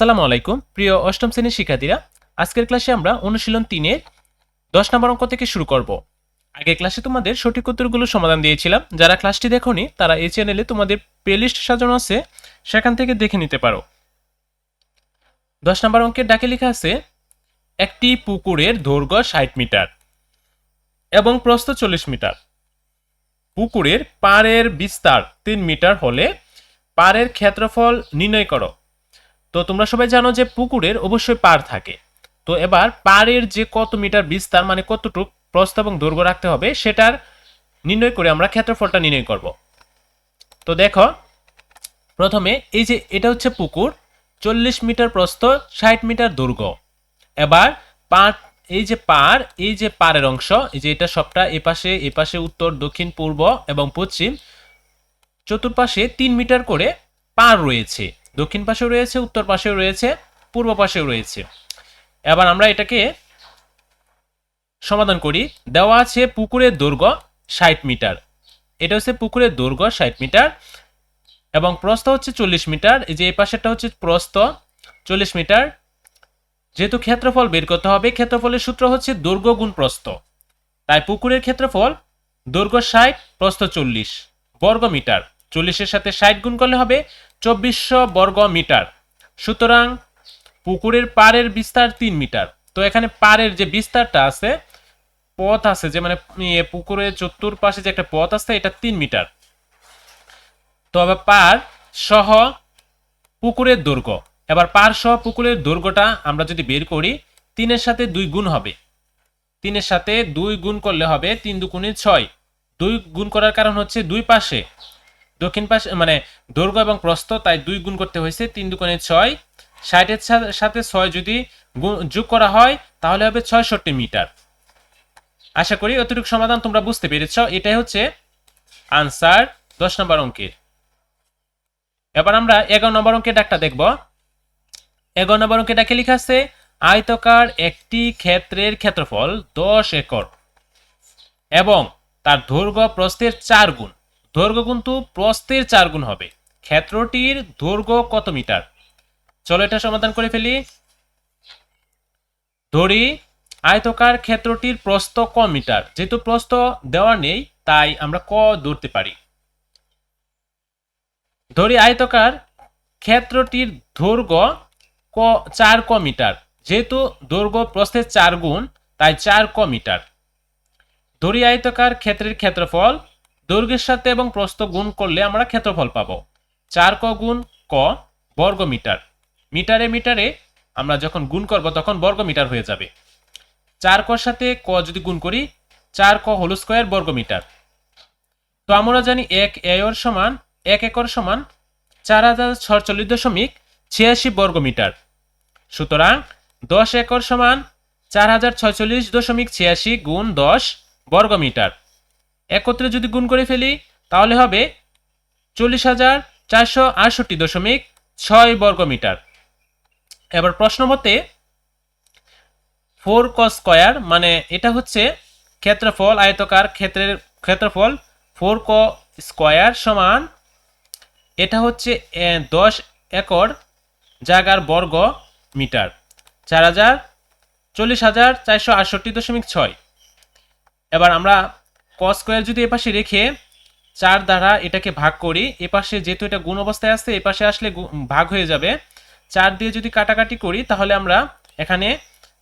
আসসালামু আলাইকুম, প্রিয় অষ্টম শ্রেণির শিক্ষার্থীরা। আজকের ক্লাসে আমরা অনুশীলন তিনের দশ নম্বর অঙ্ক থেকে শুরু করব। আগের ক্লাসে তোমাদের সঠিক উত্তরগুলো সমাধান দিয়েছিলাম। যারা ক্লাসটি দেখোনি, তারা এই চ্যানেলে তোমাদের প্লেলিস্ট সাজানো আছে, সেখান থেকে দেখে নিতে পারো। দশ নম্বর অঙ্কের ডাকে লেখা আছে, একটি পুকুরের দৈর্ঘ্য ষাট মিটার এবং প্রস্থ চল্লিশ মিটার। পুকুরের পাড়ের বিস্তার তিন মিটার হলে পাড়ের ক্ষেত্রফল নির্ণয় করো। তো তোমরা সবাই জানো যে পুকুরের অবশ্যই পাড় থাকে। তো এবার পাড়ের যে কত মিটার বিস্তার মানে কতটুক প্রস্থ এবং দৈর্ঘ্য রাখতে হবে, সেটার নির্ণয় করে আমরা ক্ষেত্রফলটা নির্ণয় করব। তো দেখো, প্রথমে এই যে এটা হচ্ছে পুকুর, চল্লিশ মিটার প্রস্থ, ষাট মিটার দৈর্ঘ্য। এবার পাড়, এই যে পাড়, এই যে পাড়ের অংশ, এই যে এটা সবটা এপাশে এপাশে উত্তর, দক্ষিণ, পূর্ব এবং পশ্চিম, চতুর্পাশে তিন মিটার করে পার রয়েছে। দক্ষিণ পাশেও রয়েছে, উত্তর পাশেও রয়েছে, পূর্ব পাশেও রয়েছে। এবার আমরা এটাকে সমাধান করি। দেওয়া আছে পুকুরের দৈর্ঘ্য ষাট মিটার। এটা হচ্ছে পুকুরের দৈর্ঘ্য ষাট মিটার এবং প্রস্থ হচ্ছে চল্লিশ মিটার। এই যে এই পাশেরটা হচ্ছে প্রস্থ চল্লিশ মিটার। যেহেতু ক্ষেত্রফল বের করতে হবে, ক্ষেত্রফলের সূত্র হচ্ছে দৈর্ঘ্য গুণ প্রস্থ। তাই পুকুরের ক্ষেত্রফল দৈর্ঘ্য ষাট, প্রস্থ চল্লিশ বর্গ মিটার চল্লিশের সাথে ষাট গুণ করলে হবে চব্বিশশো বর্গ মিটার। সুতরাং পুকুরের পাড়ের বিস্তার তিন মিটার। তো এখানে পাড়ের যে বিস্তারটা আছে, পথ আছে যে মানে ইয়ে পুকুরের চতুর্পাশে যে একটা পথ আছে, এটা তিন মিটার। তো আবার পার সহ পুকুরের দৈর্ঘ্য এবার পার সহ পুকুরের দৈর্ঘ্যটা আমরা যদি বের করি, তিনের সাথে দুই গুণ হবে। তিনের সাথে দুই গুণ করলে হবে তিন দুগুণে ছয়। দুই গুণ করার কারণ হচ্ছে দুই পাশে। দক্ষিণ পাশে মানে দৈর্ঘ্য এবং প্রস্থ, তাই দুই গুণ করতে হয়েছে, তিন দুগুণে ছয়। ষাটের সাথে ছয় যদি যোগ করা হয়, তাহলে হবে ছয়ষট্টি মিটার। আশা করি অতিরিক্ত সমাধান তোমরা বুঝতে পেরেছ। এটাই হচ্ছে আনসার দশ নম্বর অঙ্কের। এবার আমরা এগারো নম্বর অঙ্কের ডাকটা দেখব। এগারো নম্বর অঙ্কের ডাকে লেখা আছে, আয়তকার একটি ক্ষেত্রের ক্ষেত্রফল দশ একর এবং তার দৈর্ঘ্য প্রস্থের চার গুণ। দৈর্ঘ্য কিন্তু প্রস্থের চার গুণ হবে। ক্ষেত্রটির দৈর্ঘ্য কত মিটার? চলো এটা সমাধান করে ফেলি। ধরি আয়তকার ক্ষেত্রটির প্রস্থ ক মিটার। যেহেতু প্রস্থ দেওয়া নেই, তাই আমরা ক ধরতে পারি। ধরি আয়তকার ক্ষেত্রটির দৈর্ঘ্য ক, চার ক মিটার। যেহেতু দৈর্ঘ্য প্রস্থের চার গুণ, তাই চার ক মিটার। ধরি আয়তকার ক্ষেত্রের ক্ষেত্রফল দৈর্ঘ্যের সাথে এবং প্রস্থ গুণ করলে আমরা ক্ষেত্রফল পাবো। চার ক গুণ ক বর্গ মিটার মিটারে মিটারে আমরা যখন গুণ করব তখন বর্গ মিটার হয়ে যাবে। চার কর সাথে ক যদি গুণ করি, চার ক হোল স্কোয়ার বর্গ মিটার তো আমরা জানি এক এর সমান, এক একর সমান চার হাজার ছয়চল্লিশ দশমিক ছিয়াশি বর্গ মিটার সুতরাং দশ একর সমান চার হাজার ছয়চল্লিশ দশমিক ছিয়াশি গুণ দশ বর্গ মিটার একত্রে যদি গুণ করে ফেলি, তাহলে হবে চল্লিশ হাজার চারশো আটষট্টি দশমিক ছয় বর্গ মিটার এবার প্রশ্ন মতে, ফোর ক স্কোয়ার মানে এটা হচ্ছে ক্ষেত্রফল, আয়তকার ক্ষেত্রের ক্ষেত্রফল ফোর ক স্কোয়ার সমান এটা হচ্ছে দশ একর জায়গার বর্গ মিটার চার হাজার চল্লিশ হাজার চারশো আটষট্টি দশমিক ছয়। এবার আমরা ক স্কোয়ার যদি এপাশে রেখে চার দ্বারা এটাকে ভাগ করি, এপাশে যেহেতু এটা গুণ অবস্থায় আছে এপাশে আসলে ভাগ হয়ে যাবে। চার দিয়ে যদি কাটাকাটি করি, তাহলে আমরা এখানে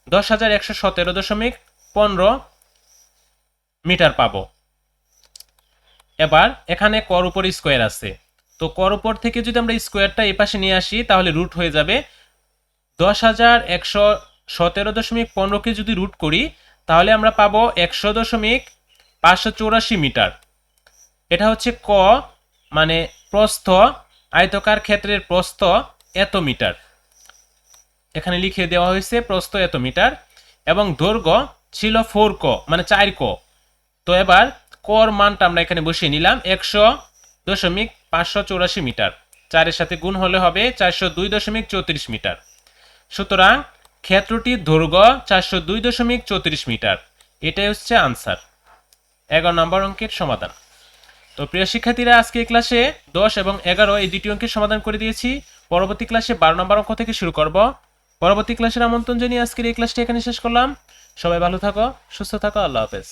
দশ হাজার একশো সতেরো দশমিক পনেরো মিটার পাবো। এবার এখানে কর উপর স্কোয়ার আছে। তো কর উপর থেকে যদি আমরা স্কোয়ারটা এপাশে নিয়ে আসি, তাহলে রুট হয়ে যাবে। দশ হাজার একশো সতেরো দশমিক পনেরোকে যদি রুট করি, তাহলে আমরা পাবো একশো দশমিক পাঁচশো চৌরাশি মিটার। এটা হচ্ছে ক মানে প্রস্থ, আয়তকার ক্ষেত্রের প্রস্থ এত মিটার। এখানে লিখে দেওয়া হয়েছে প্রস্থ এত মিটার এবং দৈর্ঘ্য ছিল ফোর ক মানে চার ক। তো এবার কর মানটা আমরা এখানে বসিয়ে নিলাম, একশো দশমিক পাঁচশো চৌরাশি মিটার। চারের সাথে গুণ হলে হবে চারশো দুই দশমিক চৌত্রিশ মিটার। সুতরাং ক্ষেত্রটির দৈর্ঘ্য চারশো দুই দশমিক চৌত্রিশ মিটার। এটাই হচ্ছে আনসার। এগারো নম্বর অঙ্কের সমাধান। তো প্রিয় শিক্ষার্থীরা, আজকে এই ক্লাসে দশ এবং এগারো এই দুটি অঙ্কের সমাধান করে দিয়েছি। পরবর্তী ক্লাসে বারো নম্বর অঙ্ক থেকে শুরু করব। পরবর্তী ক্লাসের আমন্ত্রণ জানিয়ে আজকের এই ক্লাসটি এখানে শেষ করলাম। সবাই ভালো থাকো, সুস্থ থাকো, আল্লাহ হাফেজ।